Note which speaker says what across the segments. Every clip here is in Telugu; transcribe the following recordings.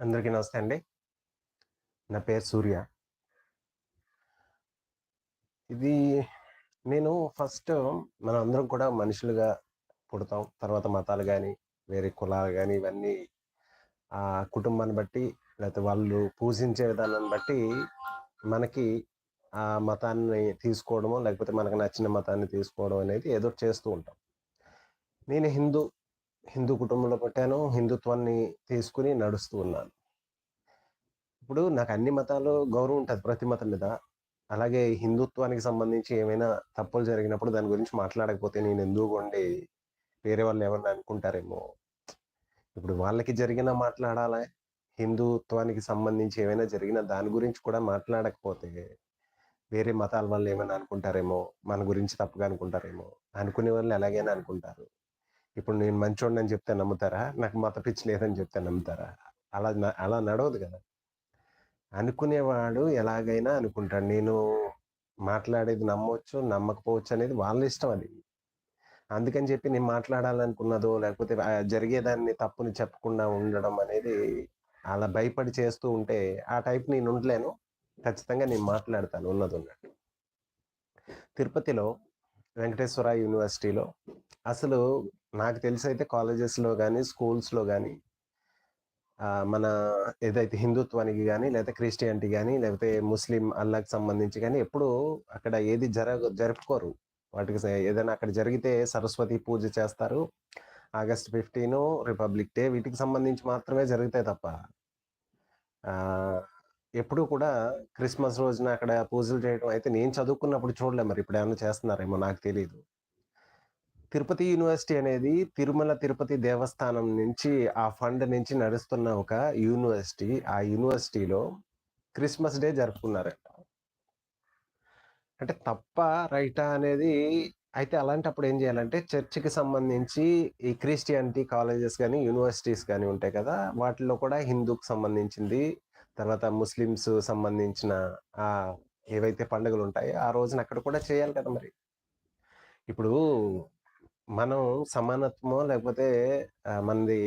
Speaker 1: అందరికీ నమస్తే అండి. నా పేరు సూర్య. ఇది నేను ఫస్ట్ మనం అందరం కూడా మనుషులుగా పుడతాం. తర్వాత మతాలు కానీ వేరే కులాలు కానీ ఇవన్నీ ఆ కుటుంబాన్ని బట్టి లేకపోతే వాళ్ళు పూజించే విధానాన్ని బట్టి మనకి ఆ మతాన్ని తీసుకోవడము లేకపోతే మనకు నచ్చిన మతాన్ని తీసుకోవడం అనేది ఏదో చేస్తూ ఉంటాం. నేను హిందూ హిందూ కుటుంబంలో పుట్టాను. హిందుత్వాన్ని తీసుకుని నడుస్తూ ఉన్నాను. ఇప్పుడు నాకు అన్ని మతాలు గౌరవం ఉంటుంది ప్రతి మతం మీద. అలాగే హిందుత్వానికి సంబంధించి ఏమైనా తప్పులు జరిగినప్పుడు దాని గురించి మాట్లాడకపోతే నేను ఎందుకు ఉండి వేరే వాళ్ళు ఏమన్నా అనుకుంటారేమో. ఇప్పుడు వాళ్ళకి జరిగిన మాట్లాడాలా? హిందుత్వానికి సంబంధించి ఏమైనా జరిగిన దాని గురించి కూడా మాట్లాడకపోతే వేరే మతాల వాళ్ళు ఏమైనా అనుకుంటారేమో? మన గురించి తప్పుగా అనుకుంటారేమో? అనుకునే వాళ్ళు ఎలాగైనా అనుకుంటారు. ఇప్పుడు నేను మంచోడిని అని చెప్తే నమ్ముతారా? నాకు మత పిచ్చి లేదని చెప్తే నమ్ముతారా? అలా అలా నడవదు కదా. అనుకునేవాడు ఎలాగైనా అనుకుంటాడు. నేను మాట్లాడేది నమ్మవచ్చు నమ్మకపోవచ్చు అనేది వాళ్ళ ఇష్టం అది. అందుకని చెప్పి నేను మాట్లాడాలనుకున్నదో లేకపోతే జరిగేదాన్ని తప్పుని చెప్పకుండా ఉండడం అనేది అలా భయపడి చేస్తూ ఉంటే ఆ టైప్ నేను ఉండలేను. ఖచ్చితంగా నేను మాట్లాడతాను ఉన్నది ఉన్నట్టు. తిరుపతిలో వెంకటేశ్వర యూనివర్సిటీలో అసలు నాకు తెలిసి అయితే కాలేజెస్లో కానీ స్కూల్స్లో కానీ మన ఏదైతే హిందుత్వానికి కానీ లేకపోతే క్రిస్టియానిటీ కానీ లేకపోతే ముస్లిం అల్లాకి సంబంధించి కానీ ఎప్పుడు అక్కడ ఏది జరగ జరుపుకోరు. వాటికి ఏదైనా అక్కడ జరిగితే సరస్వతి పూజ చేస్తారు. ఆగస్ట్ ఫిఫ్టీన్ రిపబ్లిక్ డే వీటికి సంబంధించి మాత్రమే జరుగుతాయి తప్ప. ఎప్పుడు ఎప్పుడూ కూడా క్రిస్మస్ రోజున అక్కడ పూజలు చేయడం అయితే నేను చదువుకున్నప్పుడు చూడలే మరి ఇప్పుడు ఏమైనా చేస్తున్నారేమో నాకు తెలియదు తిరుపతి యూనివర్సిటీ అనేది తిరుమల తిరుపతి దేవస్థానం నుంచి ఆ ఫండ్ నుంచి నడుస్తున్న ఒక యూనివర్సిటీ. ఆ యూనివర్సిటీలో క్రిస్మస్ డే జరుపుకున్నారట. అంటే తప్ప రైటా అనేది అయితే అలాంటప్పుడు ఏం చేయాలంటే చర్చికి సంబంధించి ఈ క్రిస్టియానిటీ కాలేజెస్ కానీ యూనివర్సిటీస్ కానీ ఉంటాయి కదా వాటిలో కూడా హిందూకి సంబంధించింది. తర్వాత ముస్లిమ్స్ సంబంధించిన ఆ ఏవైతే పండుగలు ఉంటాయో ఆ రోజున అక్కడ కూడా చేయాలి కదా మరి. ఇప్పుడు మనం సమానత్వమో లేకపోతే మనది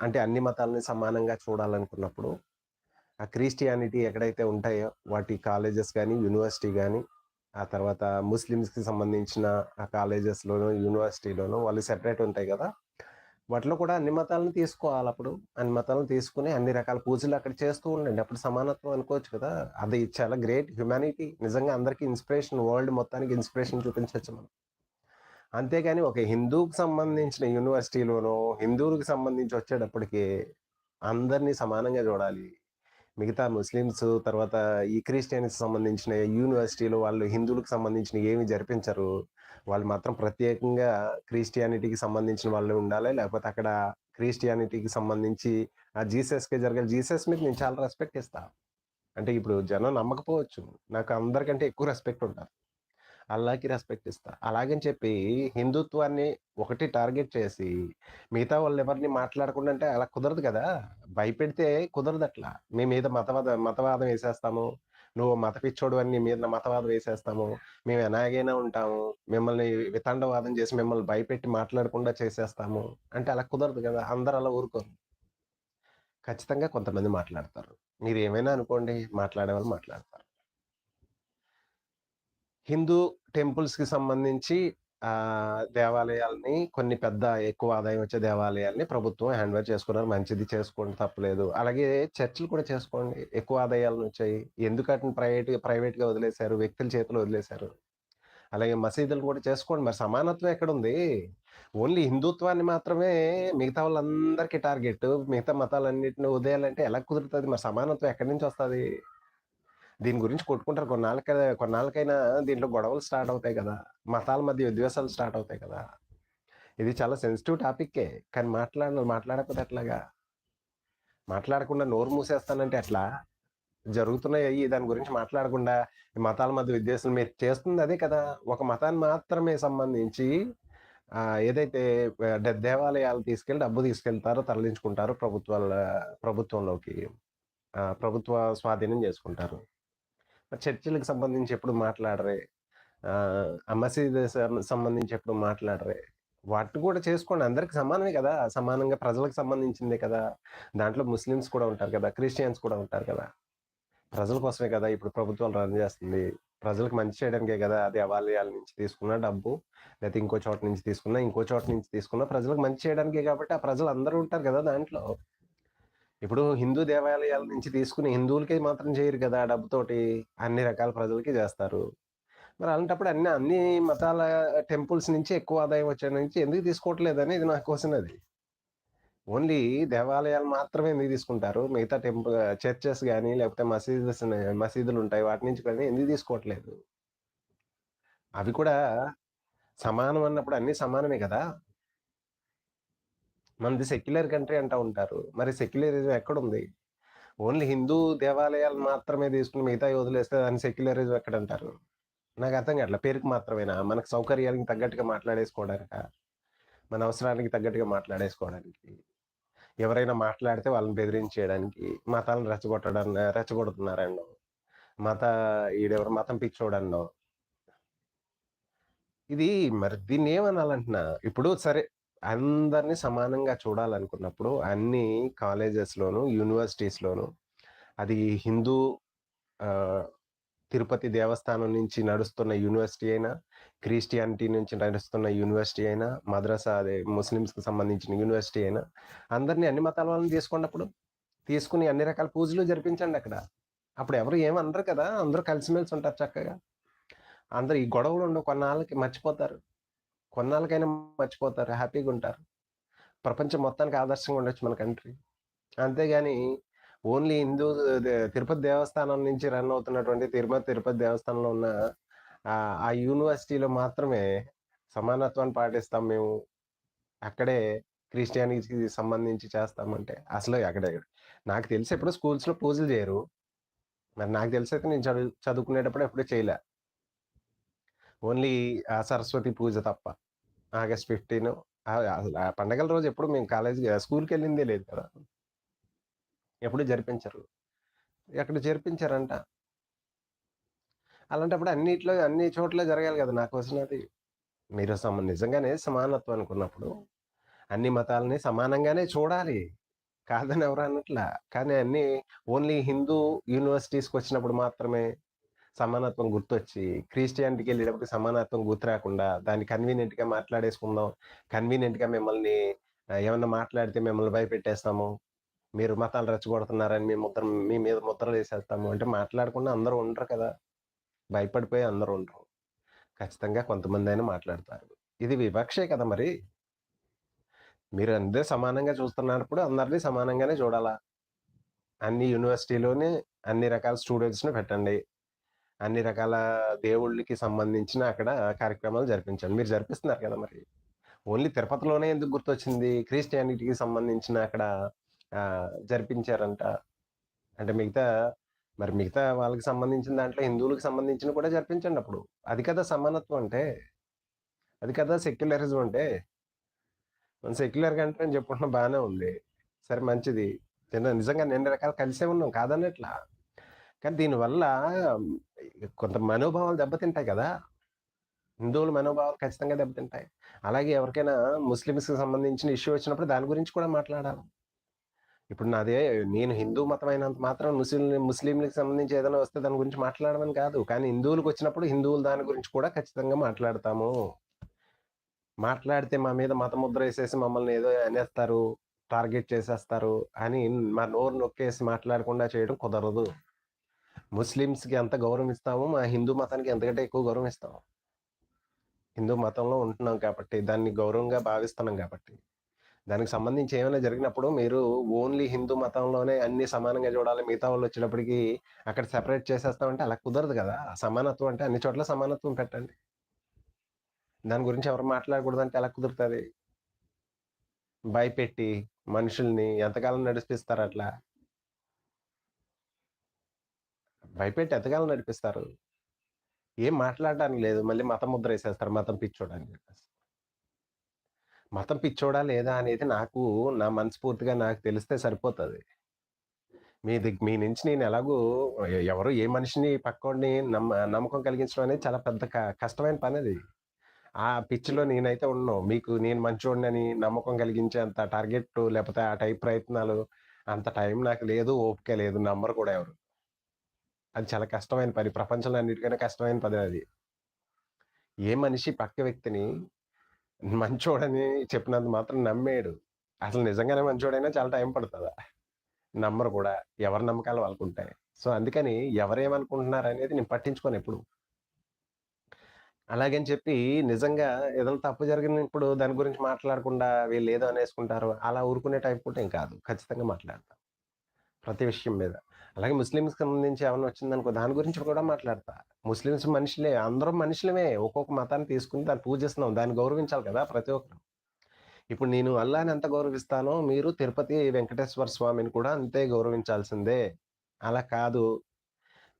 Speaker 1: అంటే అన్ని మతాలని సమానంగా చూడాలనుకున్నప్పుడు ఆ క్రిస్టియానిటీ ఎక్కడైతే ఉంటాయో వాటి కాలేజెస్ కానీ యూనివర్సిటీ కానీ ఆ తర్వాత ముస్లిమ్స్కి సంబంధించిన ఆ కాలేజెస్లోనూ యూనివర్సిటీలోనూ వాళ్ళు సెపరేట్ ఉంటాయి కదా! వాటిలో కూడా అన్ని మతాలను తీసుకోవాలి అప్పుడు. అన్ని మతాలను తీసుకుని అన్ని రకాల పూజలు అక్కడ చేస్తూ ఉండండి. అప్పుడు సమానత్వం అనుకోవచ్చు కదా! అది చాలా గ్రేట్ హ్యుమానిటీ. నిజంగా అందరికీ ఇన్స్పిరేషన్ వరల్డ్ మొత్తానికి ఇన్స్పిరేషన్ చూపించవచ్చు మనం. అంతేగాని ఒక హిందూకి సంబంధించిన యూనివర్సిటీలోనో హిందువులకు సంబంధించి వచ్చేటప్పటికి అందరినీ సమానంగా చూడాలి. మిగతా ముస్లిమ్స్ తర్వాత ఈ క్రిస్టియన్స్ సంబంధించిన యూనివర్సిటీలో వాళ్ళు హిందువులకు సంబంధించిన ఏమి జరిపించరు. వాళ్ళు మాత్రం ప్రత్యేకంగా క్రిస్టియానిటీకి సంబంధించిన వాళ్ళు ఉండాలి. లేకపోతే అక్కడ క్రిస్టియానిటీకి సంబంధించి ఆ జీసస్కి జరగాలి. జీసస్ మీద నేను చాలా రెస్పెక్ట్ ఇస్తాను అంటే ఇప్పుడు జనం నమ్మకపోవచ్చు. నాకు అందరికంటే ఎక్కువ రెస్పెక్ట్ ఉంటారు అల్లాకి రెస్పెక్ట్ ఇస్తా. అలాగని చెప్పి హిందుత్వాన్ని ఒకటి టార్గెట్ చేసి మిగతా వాళ్ళు ఎవరిని మాట్లాడకుండా అంటే అలా కుదరదు కదా. భయపెడితే కుదరదు అట్లా. మీ మీద మతవాద మతవాదం వేసేస్తాము. నువ్వు మత పిచ్చోడు అని మీద మతవాదం వేసేస్తాము. మేము ఎలాగైనా ఉంటాము. మిమ్మల్ని వితండవాదం చేసి మిమ్మల్ని భయపెట్టి మాట్లాడకుండా చేసేస్తాము. అంటే అలా కుదరదు కదా. అందరు అలా ఊరుకోరు. ఖచ్చితంగా కొంతమంది మాట్లాడతారు. మీరు ఏమైనా అనుకోండి మాట్లాడే వాళ్ళు మాట్లాడతారు. హిందూ టెంపుల్స్కి సంబంధించి ఆ దేవాలయాల్ని కొన్ని పెద్ద ఎక్కువ ఆదాయం వచ్చే దేవాలయాల్ని ప్రభుత్వం హ్యాండ్ఓవర్ చేసుకున్నారు. మంచిది చేసుకోండి తప్పలేదు. అలాగే చర్చిలు కూడా చేసుకోండి. ఎక్కువ ఆదాయాలను వచ్చాయి. ఎందుకంటే ప్రైవేట్ ప్రైవేట్గా వదిలేశారు? వ్యక్తుల చేతిలో వదిలేశారు. అలాగే మసీదులు కూడా చేసుకోండి. మరి సమానత్వం ఎక్కడ ఉంది ఓన్లీ హిందుత్వాన్ని మాత్రమే మిగతా వాళ్ళందరికీ టార్గెట్ మిగతా మతాలన్నింటిని వదిలేయాలంటే ఎలా కుదురుతుంది? మరి సమానత్వం ఎక్కడి నుంచి వస్తుంది? దీని గురించి కొట్టుకుంటారు. కొన్నాళ్ళకి కొన్నాళ్ళకైనా దీంట్లో గొడవలు స్టార్ట్ అవుతాయి కదా. మతాల మధ్య విద్వేషాలు స్టార్ట్ అవుతాయి కదా. ఇది చాలా సెన్సిటివ్ టాపిక్కే కానీ మాట్లాడ మాట్లాడకపోతే ఎట్లాగా? మాట్లాడకుండా నోరు మూసేస్తానంటే ఎట్లా? జరుగుతున్నాయి దాని గురించి మాట్లాడకుండా ఈ మతాల మధ్య విద్వేషాలు మీరు చేస్తుంది అదే కదా. ఒక మతాన్ని మాత్రమే సంబంధించి ఏదైతే దేవాలయాలు తీసుకెళ్ళి డబ్బు తీసుకెళ్తారో తరలించుకుంటారో ప్రభుత్వాల ప్రభుత్వంలోకి ప్రభుత్వ స్వాధీనం చేసుకుంటారు. చర్చిలకు సంబంధించి ఎప్పుడు మాట్లాడరే ఆ మసీదు సంబంధించి ఎప్పుడు మాట్లాడరే వాటిని కూడా చేసుకోండి. అందరికి సమానమే కదా! సమానంగా ప్రజలకు సంబంధించిందే కదా! దాంట్లో ముస్లిమ్స్ కూడా ఉంటారు కదా! క్రిస్టియన్స్ కూడా ఉంటారు కదా! ప్రజల కోసమే కదా! ఇప్పుడు ప్రభుత్వం రన్ చేస్తుంది. ప్రజలకు మంచి చేయడానికే కదా! అది దేవాలయాల నుంచి తీసుకున్న డబ్బు, లేకపోతే ఇంకో చోట నుంచి తీసుకున్నా ఇంకో చోట నుంచి తీసుకున్న ప్రజలకు మంచి చేయడానికే కాబట్టి ఆ ప్రజలు అందరూ ఉంటారు కదా దాంట్లో. ఇప్పుడు హిందూ దేవాలయాల నుంచి తీసుకుని హిందువులకి మాత్రం చేయరు కదా! డబ్బుతోటి. అన్ని రకాల ప్రజలకి చేస్తారు. మరి అలాంటప్పుడు అన్ని అన్ని మతాల టెంపుల్స్ నుంచి ఎక్కువ ఆదాయం వచ్చే నుంచి ఎందుకు తీసుకోవట్లేదనేది నా క్వెషన్ అది. ఓన్లీ దేవాలయాలు మాత్రమే ఎందుకు తీసుకుంటారు? మిగతా టెంపుల్ చర్చెస్ కానీ లేకపోతే మసీదులు ఉంటాయి వాటి నుంచి కానీ ఎందుకు తీసుకోవట్లేదు? అవి కూడా సమానం అన్నప్పుడు అన్నీ సమానమే కదా! మనది సెక్యులర్ కంట్రీ అంటా ఉంటారు. మరి సెక్యులరిజం ఎక్కడుంది? ఓన్లీ హిందూ దేవాలయాలు మాత్రమే తీసుకుని మిగతా వదిలేస్తే దాన్ని సెక్యులరిజం ఎక్కడంటారు? నాకు అర్థం కావట్లే. పేరుకి మాత్రమేనా? మనకు సౌకర్యానికి తగ్గట్టుగా మాట్లాడేసుకోవడానిక మన అవసరానికి తగ్గట్టుగా మాట్లాడేసుకోవడానికి. ఎవరైనా మాట్లాడితే వాళ్ళని బెదిరించేయడానికి, మతాలను రెచ్చగొట్టడం రెచ్చగొడుతున్నారనడం. మత ఈడెవరు మతం పిచ్చోడన్నో ఇది మరి దీన్ని ఏమనాలంటున్నా ఇప్పుడు సరే అందరిని సమానంగా చూడాలనుకున్నప్పుడు అన్ని కాలేజెస్‌లోను, యూనివర్సిటీస్‌లోను అది హిందూ తిరుపతి దేవస్థానం నుంచి నడుస్తున్న యూనివర్సిటీ అయినా, క్రిస్టియానిటీ నుంచి నడుస్తున్న యూనివర్సిటీ అయినా, మద్రసా అదే ముస్లిమ్స్‌కి సంబంధించిన యూనివర్సిటీ అయినా, అందరిని అన్ని మతాల వాళ్ళని తీసుకున్నప్పుడు తీసుకుని అన్ని రకాల పూజలు జరిపించండి అక్కడ అప్పుడు ఎవరు ఏమనరు కదా! అందరూ కలిసిమెలిసి ఉంటారు చక్కగా. అందరూ ఈ గొడవలు ఉండవు కొన్నాళ్ళకి మర్చిపోతారు. కొన్నాళ్ళకైనా మర్చిపోతారు. హ్యాపీగా ఉంటారు ప్రపంచం మొత్తానికి ఆదర్శంగా ఉండొచ్చు మన కంట్రీ. అంతేగాని ఓన్లీ హిందూ తిరుపతి దేవస్థానం నుంచి రన్ అవుతున్నటువంటి తిరుమల తిరుపతి దేవస్థానంలో ఉన్న ఆ యూనివర్సిటీలో మాత్రమే సమానత్వాన్ని పాటిస్తాం మేము. అక్కడే క్రిస్టియానిటీకి సంబంధించి చేస్తామంటే అసలు అక్కడ నాకు తెలిసి ఎప్పుడు స్కూల్స్‌లో పూజలు చేయరు. మరి నాకు తెలిసి అయితే నేను చదువు చదువుకునేటప్పుడు ఎప్పుడూ చేయలే. ఓన్లీ ఆ సరస్వతి పూజ తప్ప. ఆగస్ట్ ఫిఫ్టీన్ అసలు ఆ పండగల రోజు ఎప్పుడు మేము కాలేజ్ స్కూల్కి వెళ్ళిందే లేదు కదా! ఎప్పుడు జరిపించరు. ఎక్కడ జరిపించారంట. అలాంటప్పుడు అన్నిట్లో అన్ని చోట్ల జరగాలి కదా! నా క్వెషన్ అది. మీరు సమ నిజంగానే సమానత్వం అనుకున్నప్పుడు అన్ని మతాలని సమానంగానే చూడాలి. కాదని ఎవరు అన్నట్లా కానీ అన్నీ ఓన్లీ హిందూ యూనివర్సిటీస్కి వచ్చినప్పుడు మాత్రమే సమానత్వం గుర్తొచ్చి, క్రిస్టియానిటీకెళ్ళేటప్పుడు సమానత్వం గుర్తు రాకుండా, దాన్ని కన్వీనియంట్‌గా మాట్లాడేసుకుందాం. కన్వీనియంట్‌గా మిమ్మల్ని ఏమన్నా మాట్లాడితే మిమ్మల్ని భయపెట్టేస్తాము. మీరు మతాలు రెచ్చగొడుతున్నారని మీ ముద్ర మీ మీద ముద్రలేసేస్తాము అంటే మాట్లాడకుండా అందరూ ఉండరు కదా! భయపడిపోయి అందరూ ఉండరు. ఖచ్చితంగా కొంతమంది అయినా మాట్లాడతారు. ఇది వివక్షే కదా మరి! మీరు అందరూ సమానంగా చూస్తున్నప్పుడు అందరిని సమానంగానే చూడాలా. అన్ని యూనివర్సిటీలోనే అన్ని రకాల స్టూడెంట్స్‌ని పెట్టండి. అన్ని రకాల దేవుళ్ళకి సంబంధించిన అక్కడ కార్యక్రమాలు జరిపించండి. మీరు జరిపిస్తున్నారు కదా మరి. ఓన్లీ తిరుపతిలోనే ఎందుకు గుర్తొచ్చింది? క్రిస్టియానిటీకి సంబంధించిన అక్కడ జరిపించారంట. అంటే మిగతా మరి మిగతా వాళ్ళకి సంబంధించిన దాంట్లో హిందువులకు సంబంధించిన కూడా జరిపించండి అప్పుడు అది కదా సమానత్వం అంటే. అది కదా సెక్యులరిజం అంటే. మనం సెక్యులర్ కంటే అని చెప్పుకుంటున్నా బాగానే ఉంది. సరే మంచిది. నిజంగా అన్ని రకాలు కలిసే ఉన్నాం కాదన్నట్లా కానీ దీనివల్ల కొంత మనోభావాలు దెబ్బతింటాయి కదా! హిందువుల మనోభావాలు ఖచ్చితంగా దెబ్బతింటాయి. అలాగే ఎవరికైనా ముస్లిమ్స్‌కి సంబంధించిన ఇష్యూ వచ్చినప్పుడు దాని గురించి కూడా మాట్లాడాలి. ఇప్పుడు నాదే నేను హిందూ మతం అయినంత మాత్రాన ముస్లిం ముస్లింలకి సంబంధించి ఏదైనా వస్తే దాని గురించి మాట్లాడమని కాదు. కానీ హిందువులకొచ్చినప్పుడు హిందువులు దాని గురించి కూడా ఖచ్చితంగా మాట్లాడతాము. మాట్లాడితే మా మీద మతముద్ర ఏసేసి మమ్మల్ని ఏదో అనేస్తారు, టార్గెట్ చేసేస్తారు అని మా నోరు నొక్కేసి మాట్లాడకుండా చేయడం కుదరదు. ముస్లిమ్స్‌కి ఎంత గౌరవం ఇస్తామో మా హిందూ మతానికి ఎంతకంటే ఎక్కువ గౌరవం హిందూ మతంలో ఉంటున్నాం కాబట్టి, దాన్ని గౌరవంగా భావిస్తున్నాం కాబట్టి. దానికి సంబంధించి ఏమైనా జరిగినప్పుడు మీరు ఓన్లీ హిందూ మతంలోనే అన్ని సమానంగా చూడాలి. మిగతా వాళ్ళు వచ్చినప్పటికీ అక్కడ సెపరేట్ చేసేస్తామంటే అలా కుదరదు కదా! సమానత్వం అంటే అన్ని చోట్ల సమానత్వం పెట్టండి. దాని గురించి ఎవరు మాట్లాడకూడదంటే ఎలా కుదురుతుంది భయపెట్టి మనుషుల్ని ఎంతకాలం నడిపిస్తారు అట్లా భయపెట్టి ఎంతకాలం నడిపిస్తారు? ఏం మాట్లాడడానికి లేదు. మళ్ళీ మతం ముద్ర వేసేస్తారు మతం పిచ్చోడని చెప్పేసి. మతం పిచ్చోడా లేదా అనేది నాకు నా మనస్ఫూర్తిగా నాకు తెలిస్తే సరిపోతుంది మీ దిగ్ మీ నుంచి నేను ఎలాగో ఎవరు ఏ మనిషిని పక్కోడిని నమ్మ నమ్మకం కలిగించడం అనేది చాలా పెద్ద క కష్టమైన అది ఆ పిచ్చిలో నేనైతే ఉండను. మీకు నేను మంచోడినని నమ్మకం కలిగించే అంత టార్గెట్ లేకపోతే ఆ టైప్ ప్రయత్నాలు అంత టైం నాకు లేదు. ఓపిక లేదు. నమ్మరు కూడా ఎవరు. అది చాలా కష్టమైన పని. ప్రపంచంలో అన్నిటికైనా కష్టమైన పని అది. ఏ మనిషి పక్క వ్యక్తిని మంచోడని చెప్పినంత మాత్రం నమ్మేడు అసలు నిజంగానే మంచోడైనా చాలా టైం పడుతుందా నమ్మరు కూడా. ఎవరి నమ్మకాలు వాళ్ళకుంటాయి. సో, అందుకని ఎవరేమనుకుంటున్నారనేది నేను పట్టించుకోను ఎప్పుడు అలాగని చెప్పి నిజంగా ఏదైనా తప్పు జరిగినప్పుడు దాని గురించి మాట్లాడకుండా వీళ్ళు ఏదో అనేసుకుంటారు. అలా ఊరుకునే టైప్ కూడా ఏం కాదు. ఖచ్చితంగా మాట్లాడతాం ప్రతి విషయం మీద. అలాగే ముస్లిమ్స్‌కి సంబంధించి ఏమైనా వచ్చిందనుకో దాని గురించి కూడా మాట్లాడతా. ముస్లిమ్స్ మనుషులే. అందరం మనుషులమే. ఒక్కొక్క మతాన్ని తీసుకుని దాన్ని పూజిస్తున్నాం. దాన్ని గౌరవించాలి కదా! ప్రతి ఒక్కరు. ఇప్పుడు నేను అల్లాని ఎంత గౌరవిస్తానో మీరు తిరుపతి వెంకటేశ్వర స్వామిని కూడా అంతే గౌరవించాల్సిందే. అలా కాదు.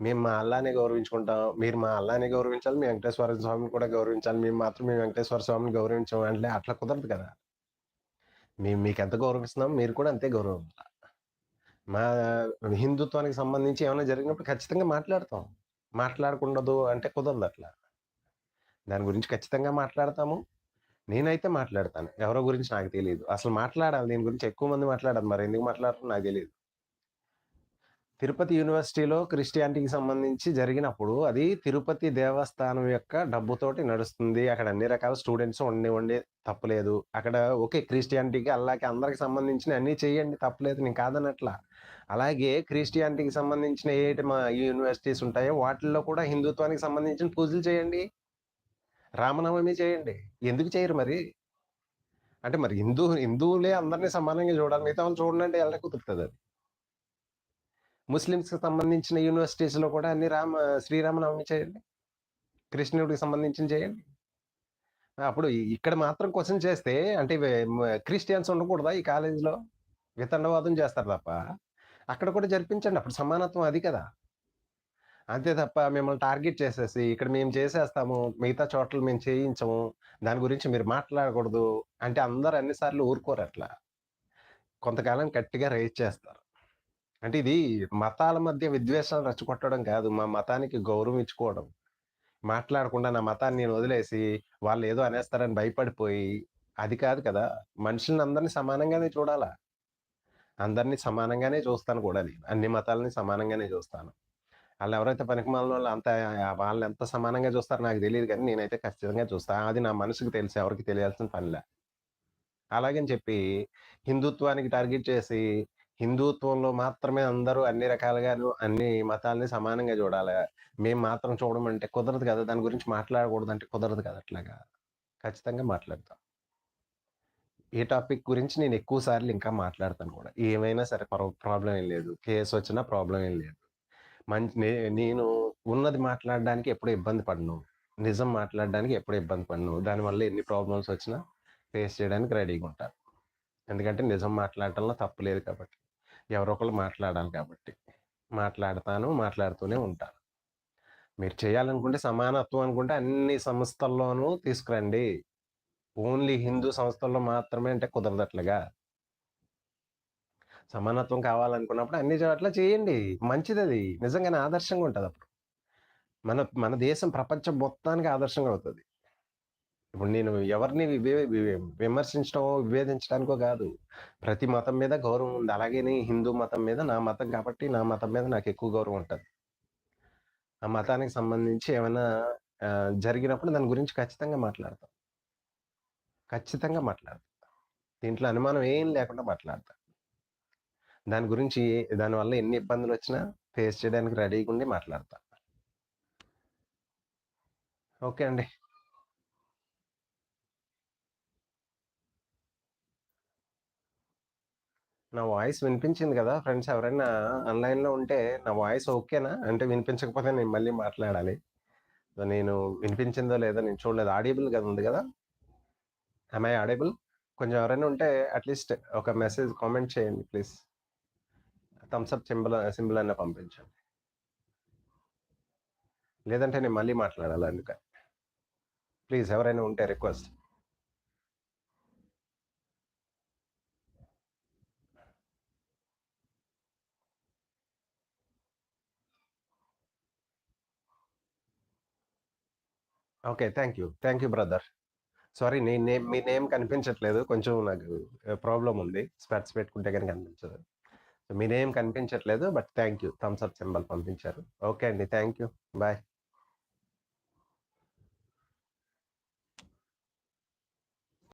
Speaker 1: మేము మా అల్లానే గౌరవించుకుంటాం. మీరు మా అల్లానే గౌరవించాలి. మీ వెంకటేశ్వర స్వామిని కూడా గౌరవించాలి. మేము మాత్రం మేము వెంకటేశ్వర స్వామిని గౌరవించాం అంటే అట్లా కుదరదు కదా! మేము మీకు ఎంత గౌరవిస్తున్నాం మీరు కూడా అంతే గౌరవం మా హిందుత్వానికి సంబంధించి ఏమైనా జరిగినప్పుడు ఖచ్చితంగా మాట్లాడతాం. మాట్లాడకూడదు అంటే కుదరదట్లా. దాని గురించి ఖచ్చితంగా మాట్లాడతాము. నేనైతే మాట్లాడతాను. ఎవరో గురించి నాకు తెలియదు అసలు మాట్లాడాలి. దీని గురించి ఎక్కువ మంది మాట్లాడాలి. ఎందుకు మాట్లాడరో నాకు తెలియదు తిరుపతి యూనివర్సిటీలో క్రిస్టియానిటీకి సంబంధించి జరిగినప్పుడు అది తిరుపతి దేవస్థానం యొక్క డబ్బుతోటి నడుస్తుంది. అక్కడ అన్ని రకాల స్టూడెంట్స్ ఉండనివ్వండి తప్పలేదు అక్కడ ఓకే. క్రిస్టియానిటీకి, అల్లాకి అందరికి సంబంధించిన అన్నీ చేయండి తప్పులేదు. నేను కాదనట్లా. అలాగే క్రిస్టియానిటీకి సంబంధించిన ఏటి యూనివర్సిటీస్ ఉంటాయో వాటిల్లో కూడా హిందుత్వానికి సంబంధించిన పూజలు చేయండి. రామనవమి చేయండి. ఎందుకు చేయరు మరి? అంటే మరి హిందూ హిందువులే అందరిని సమానంగా చూడాలి. మిగతా వాళ్ళు చూడనంటే ఎలా అది ముస్లిమ్స్‌కి సంబంధించిన యూనివర్సిటీస్‌లో కూడా అన్ని రామ శ్రీరామనవమి చేయండి. కృష్ణుడికి సంబంధించిన చేయండి. అప్పుడు ఇక్కడ మాత్రం క్వశ్చన్ చేస్తే అంటే క్రిస్టియన్స్ ఉండకూడదా ఈ కాలేజీలో? వితండవాదం చేస్తారు తప్ప. అక్కడ కూడా జరిపించండి. అప్పుడు సమానత్వం అది కదా! అంతే తప్ప మిమ్మల్ని టార్గెట్ చేసేసి ఇక్కడ మేము చేసేస్తాము. మిగతా చోట్ల మేము చేయించము. దాని గురించి మీరు మాట్లాడకూడదు. అంటే అందరు అన్ని సార్లు ఊరుకోరట్లా. కొంతకాలం గట్టిగా రైజ్ చేస్తారు. అంటే ఇది మతాల మధ్య విద్వేషాలు రచ్చగొట్టడం కాదు. మా మతానికి గౌరవం ఇచ్చుకోవడం. మాట్లాడకుండా నా మతాన్ని నేను వదిలేసి వాళ్ళు ఏదో అనేస్తారని భయపడిపోయి అది కాదు కదా! మనుషుల్ని అందరిని సమానంగానే చూడాలా. అందరిని సమానంగానే చూస్తాను కూడా నేను. అన్ని మతాలని సమానంగానే చూస్తాను. వాళ్ళు ఎవరైతే పనికిమాలిన వాళ్ళు అంత వాళ్ళెంత సమానంగా చూస్తారో నాకు తెలియదు కానీ నేనైతే ఖచ్చితంగా చూస్తాను అది నా మనసుకు తెలిసి ఎవరికి తెలియాల్సిన పనిలే. అలాగని చెప్పి హిందుత్వానికి టార్గెట్ చేసి హిందుత్వంలో మాత్రమే అందరూ అన్ని రకాలుగాను అన్ని మతాలని సమానంగా చూడాలా. మేము మాత్రం చూడమంటే కుదరదు కదా! దాని గురించి మాట్లాడకూడదంటే కుదరదు కదా! అట్లాగా. ఖచ్చితంగా మాట్లాడతాం ఏ టాపిక్ గురించి నేను ఎక్కువ సార్లు ఇంకా మాట్లాడతాను కూడా. ఏమైనా సరే ప్రాబ్లం ప్రాబ్లమ్ ఏం లేదు. కేసొచ్చినా ప్రాబ్లం ఏం లేదు. మంచి నే నేను ఉన్నది మాట్లాడడానికి ఎప్పుడు ఇబ్బంది పడను. నిజం మాట్లాడడానికి ఎప్పుడు ఇబ్బంది పడను. దానివల్ల ఎన్ని ప్రాబ్లమ్స్ వచ్చినా ఫేస్ చేయడానికి రెడీగా ఉంటాను ఎందుకంటే నిజం మాట్లాడటంలో తప్పు లేదు కాబట్టి. ఎవరో ఒకళ్ళు మాట్లాడాలి కాబట్టి. మాట్లాడతాను. మాట్లాడుతూనే ఉంటాను. మీరు చేయాలనుకుంటే సమానత్వం అనుకుంటే అన్ని సంస్థల్లోనూ తీసుకురండి. ఓన్లీ హిందూ సంస్థల్లో మాత్రమే అంటే కుదరదట్లాగా. సమానత్వం కావాలనుకున్నప్పుడు అన్ని చోట్ల చేయండి. మంచిది అది నిజంగానే ఆదర్శంగా ఉంటుంది అప్పుడు మన మన దేశం ప్రపంచం మొత్తానికి ఆదర్శంగా అవుతుంది ఇప్పుడు నేను ఎవరిని వివే విభేదించడానికో కాదు ప్రతి మతం మీద గౌరవం ఉంది. అలాగే హిందూ మతం మీద నా మతం కాబట్టి నా మతం మీద నాకు ఎక్కువ గౌరవం ఉంటుంది ఆ మతానికి సంబంధించి ఏమైనా జరిగినప్పుడు దాని గురించి ఖచ్చితంగా మాట్లాడతాం ఖచ్చితంగా మాట్లాడతా. దీంట్లో అనుమానం ఏం లేకుండా మాట్లాడతా. దాని గురించి దానివల్ల ఎన్ని ఇబ్బందులు వచ్చినా ఫేస్ చేయడానికి రెడీగా ఉండి మాట్లాడతా. ఓకే అండి. నా వాయిస్ వినిపించింది కదా ఫ్రెండ్స్ ఎవరైనా ఆన్‌లైన్‌లో ఉంటే నా వాయిస్ ఓకేనా? అంటే వినిపించకపోతే నేను మళ్ళీ మాట్లాడాలి. నేను వినిపించిందో లేదో నేను చూడలేదు. ఆడియబుల్‌గా ఉంది కదా ఐ ఆడేబుల్ కొంచెం ఎవరైనా ఉంటే అట్‌లీస్ట్ ఒక మెసేజ్ కామెంట్ చేయండి please. Thumbs up symbol symbol అయినా పంపించండి. లేదంటే నేను మళ్ళీ మాట్లాడాలి అందుకని. ప్లీజ్ ఎవరైనా ఉంటే request. Okay. Thank you. Thank you brother. Sorry నేను నేమ్ మీ నేమ్ కనిపించట్లేదు. కొంచెం నాకు ప్రాబ్లమ్ ఉంది. స్పెక్ట్స్ పెట్టుకుంటే గనుక కనిపించదు. సో, మీ నేమ్ కనిపించట్లేదు. But thank you. Thumbs up symbol పంపించారు. ఓకే అండి. Thank you. బాయ్.